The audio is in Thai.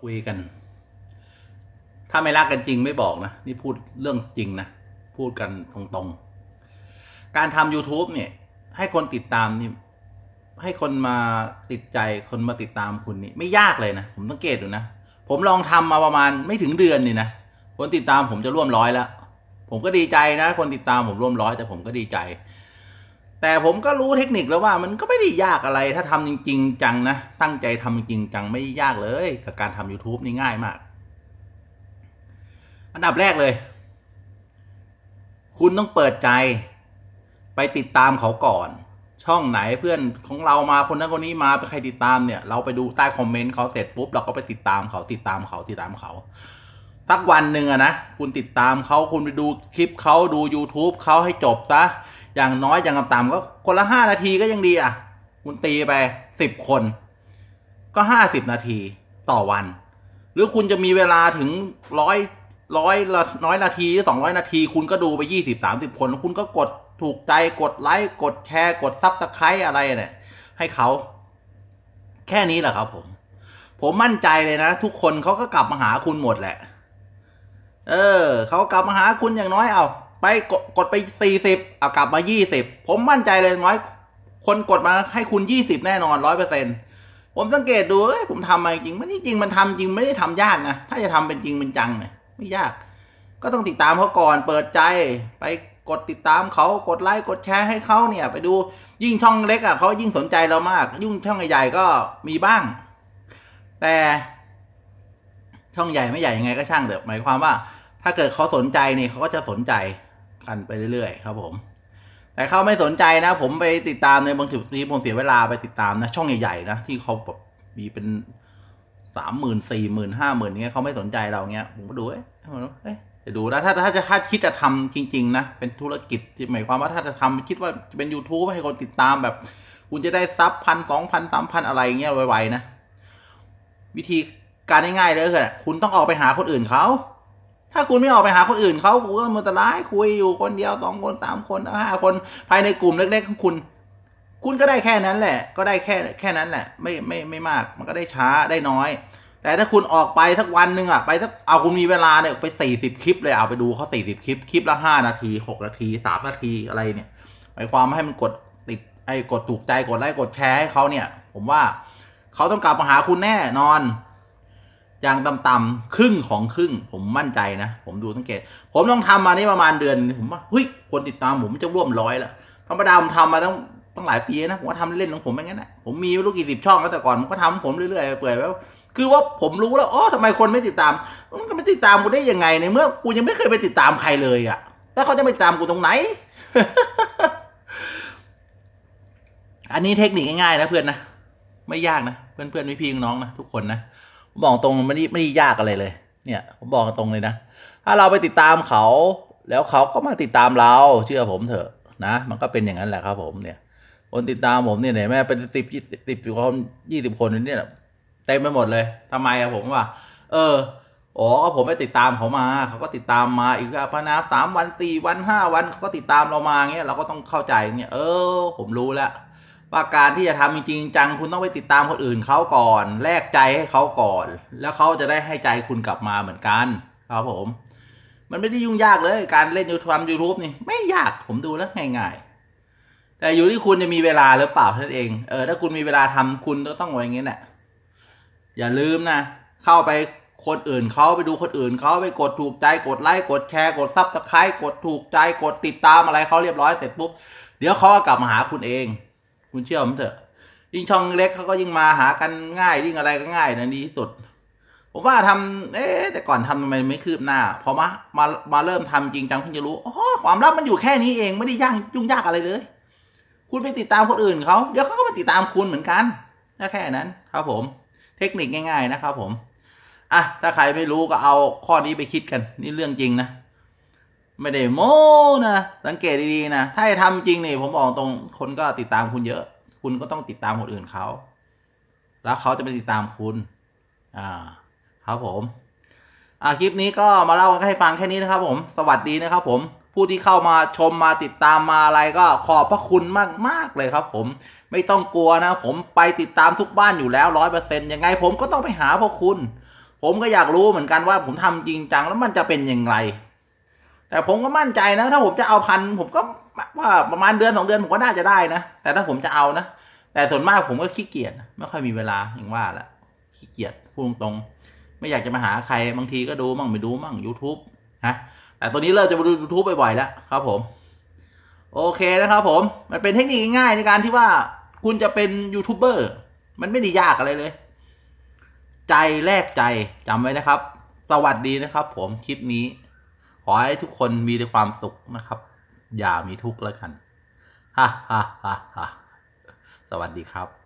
คุยกัน ถ้าไม่รักกันจริงไม่บอกนะ นี่พูดเรื่องจริงนะ พูดกันตรงๆ การทำ YouTube เนี่ย ให้คนติดตามนี่ให้คนมาติดใจคนมาติดตามคุณนี่ไม่ยากเลยนะ ผมสังเกตดูนะ ผมลองทำมาประมาณไม่ถึงเดือนนี่นะ คนติดตามผมจะร่วมร้อยแล้ว ผมก็ดีใจนะ คนติดตามผมร่วมร้อยแต่ผมก็ดีใจ แต่ผมก็รู้เทคนิคแล้วว่ามันก็ไม่ได้ยากอะไร ถ้าทำจริง ๆ จังนะ ตั้งใจทำจริงจังไม่ยากเลย กับการทำ YouTube นี่ง่ายมาก อันดับแรกเลย คุณต้องเปิดใจ ไปติดตามเขาก่อน ช่องไหนเพื่อนของเรามาคนนั้นคนนี้มาไปใครติดตามเนี่ย เราไปดูใต้คอมเมนต์เขาเสร็จปุ๊บเราก็ไปติดตามเขาติดตามเขาติดตามเขาสักวันหนึ่งอะนะคุณติดตามเขาคุณไปดูคลิปเขาดู YouTube เขาให้จบซะ อย่างน้อยอย่างต่ำๆก็คนละห้านาทีก็ยังดีอะคุณตีไปสิบคน ก็ห้าสิบนาทีต่อวัน หรือคุณจะมีเวลาถึงร้อยร้อยละน้อยนาทีสองร้อยนาที คุณก็ดูไปยี่สิบสามสิบคน คุณก็กดถูกใจกดไลค์กดแชร์ กดซับสไครต์อะไรเนี่ยให้เขา แค่นี้แหละครับผม ผมมั่นใจเลยนะ ทุกคนเขาก็กลับมาหาคุณหมดแหละ เออเขากลับมาหาคุณอย่างน้อยเอา ไปกดกดไปสี่สิบเอากลับมายี่สิบผมมั่นใจเลยน้อยคนกดมาให้คุณยี่สิบแน่นอนร้อยเปอร์เซ็นผมสังเกตดูเอ้ยผมทำมาจริงมันนี่จริงมันทำจริงไม่ได้ทำยากนะถ้าจะทำเป็นจริงเป็นจังเนี่ยไม่ยาก ก็ต้องติดตามเขาก่อนเปิดใจไปกดติดตามเขากดไลค์กดแชร์ให้เขาเนี่ย ไปดูยิ่งช่องเล็กอะเขายิ่งสนใจเรามาก ยิ่งช่องใหญ่ๆก็มีบ้าง แต่ช่องใหญ่ไม่ใหญ่ยังไงก็ช่างเถอะหมายความว่า ถ้าเกิดเขาสนใจนี่เขาก็จะสนใจ กันไปเรื่อยๆครับผม แต่เขาไม่สนใจนะ ผมไปติดตามในบางทีผมเสียเวลาไปติดตามนะช่องใหญ่ๆนะที่เขาแบบมีเป็นสามหมื่นสี่หมื่นห้าหมื่นเงี้ยเขาไม่สนใจเราเงี้ยผมก็ดูเอ๊ะเอ๊ะจะดูนะถ้าถ้าจะถ้าคิดจะทำจริง ๆ นะ เป็นธุรกิจที่หมายความว่าถ้าจะทำคิดว่าจะเป็น YouTube ให้คนติดตามแบบ คุณจะได้ซับพันสองพันสามพันอะไรเงี้ยไวๆนะ วิธีการง่ายๆเลยก็คือคุณต้องออกไปหาคนอื่นเขา ถ้าคุณไม่ออกไปหาคนอื่นเขาคุณก็มันตรายคุยอยู่คนเดียวสองคนสามคนห้าคนภายในกลุ่มเล็กๆของคุณ คุณก็ได้แค่นั้นแหละ ก็ได้แค่แค่นั้นแหละ ไม่ไม่ไม่มาก มันก็ได้ช้าได้น้อย แต่ถ้าคุณออกไปสักวันหนึ่งอะไปสักเอาคุณมีเวลาเนี่ยไปสี่สิบคลิปเลยเอาไปดูเขาสี่สิบคลิปคลิปละห้านาทีหกนาทีสามนาทีอะไรเนี่ยหมายความว่าให้มันกดติดไอ้กดถูกใจกดไลค์กดแชร์ให้เขาเนี่ย ผมว่าเขาต้องกลับมาหาคุณแน่นอน อย่างต่ำๆครึ่งของครึ่ง ผมมั่นใจนะ ผมดูสังเกต ผมต้องทำมานี่ประมาณเดือน ผมว่าเฮ้ยคนติดตามผมจะร่วมร้อยแล้วธรรมดาผมทำมาตั้งตั้งหลายปีนะผมก็ทำเล่นของผมอย่งนั้นนะผมมีไม่รู้กี่สิบช่องแล้วแต่ก่อนผมก็ทำผมเรื่อยๆเปื่อยแล้วคือว่าผมรู้แล้วอ๋อทำไมคนไม่ติดตาม มันก็ไม่ติดตามกูได้ยังไงในเมื่อกูยังไม่เคยไปติดตามใครเลยอะ่ะแล้วเขาจะไปตามกูตรงไหน อันนี้เทคนิคง่ายๆนะเพื่อนนะไม่ยากนะเพื่อนเพื่อนพี่ๆน้องๆนะทุกคนนะ บอกตรงมันไม่ได้ไม่ได้ยากอะไรเลย เนี่ยผมบอกตรงเลยนะ ถ้าเราไปติดตามเขา แล้วเขาก็มาติดตามเราเชื่อผมเถอะนะ มันก็เป็นอย่างนั้นแหละครับ ผมเนี่ย คนติดตามผมเนี่ยแม่เป็นสิบยี่สิบสิบคนยี่สิบคนเนี่ยเต็มไปหมดเลยทำไมอะผมว่า เอออ๋อก็ผมไปติดตามเขามา เขาก็ติดตามมาอีกพนะสามวันสี่วันห้าวันเขาก็ติดตามเรามาเงี้ยเราก็ต้องเข้าใจเงี้ยเออ ผมรู้แล้ว ว่าการที่จะทำจริงจังคุณต้องไปติดตามคนอื่นเขาก่อน แลกใจให้เขาก่อน แล้วเขาจะได้ให้ใจคุณกลับมาเหมือนกันครับผม มันไม่ได้ยุ่งยากเลย การเล่นยูทูบยูทูบนี่ไม่ยากผมดูแล้วง่ายๆ แต่อยู่ที่คุณจะมีเวลาหรือเปล่าท่านเองเออถ้าคุณมีเวลาทำคุณก็ต้องไว้อย่างนี้แหละอย่าลืมนะ เข้าไปคนอื่นเขาไปดูคนอื่นเขาไปกดถูกใจกดไลค์กดแชร์กดซับสไครต์กดถูกใจกดติดตามอะไรเขาเรียบร้อยเสร็จปุ๊บเดี๋ยวเขาก็กลับมาหาคุณเอง คุณเชื่อผมเถอะ ยิ่งช่องเล็กเขาก็ยิ่งมาหากันง่ายยิ่งอะไรก็ง่ายนะดีที่สุด ผมว่าทำเอ๊ะแต่ก่อนทำทำไมไม่คืบหน้า พอมามามาเริ่มทำจริงจังคุณจะรู้อ๋อความลับมันอยู่แค่นี้เองไม่ได้ยากยุ่งยากอะไรเลย คุณไปติดตามคนอื่นเขาเดี๋ยวเขาก็มาติดตามคุณเหมือนกันแค่นั้น ครับผม เทคนิคง่าย ๆ นะครับผมอะถ้าใครไม่รู้ก็เอาข้อนี้ไปคิดกัน นี่เรื่องจริงนะ ไม่ได้โม้นะสังเกตดีๆนะถ้าทำจริงนี่ผมบอกตรงคนก็ติดตามคุณเยอะ คุณก็ต้องติดตามคนอื่นเขาแล้วเขาจะไปติดตามคุณ อ่า ครับผมอ่าคลิปนี้ก็มาเล่าให้ฟังแค่นี้นะครับผมสวัสดีนะครับผมผู้ที่เข้ามาชมมาติดตามมาอะไรก็ขอบพระคุณมากมากเลยครับ ผมไม่ต้องกลัวนะ ผมไปติดตามทุกบ้านอยู่แล้วร้อยเปอร์เซ็นต์ยังไง ผมก็ต้องไปหาพวกคุณ ผมก็อยากรู้เหมือนกันว่าผมทำจริงจังแล้วมันจะเป็นยังไง แต่ผมก็มั่นใจนะ ถ้าผมจะเอาพันผมก็ว่าประมาณเดือนสองเดือนผมก็น่าจะได้นะ แต่ถ้าผมจะเอานะ แต่ส่วนมากผมก็ขี้เกียจไม่ค่อยมีเวลาอย่างว่าละขี้เกียจพูดตรงๆไม่อยากจะมาหาใครบางทีก็ดูมั่งไม่ดูมั่ง YouTube นะแต่ตัวนี้เริ่มจะมาดู YouTube บ่อยๆแล้วครับผม โอเคนะครับผม มันเป็นเทคนิคง่ายๆในการที่ว่าคุณจะเป็นยูทูบเบอร์มันไม่ได้ยากอะไรเลย ใจแลกใจจำไว้นะครับ สวัสดีนะครับผมคลิปนี้ อให้ทุกคนมีแต่ความสุขนะครับ อย่ามีทุกข์แล้วกันฮ่าฮ่าฮ่าฮ่าสวัสดีครับ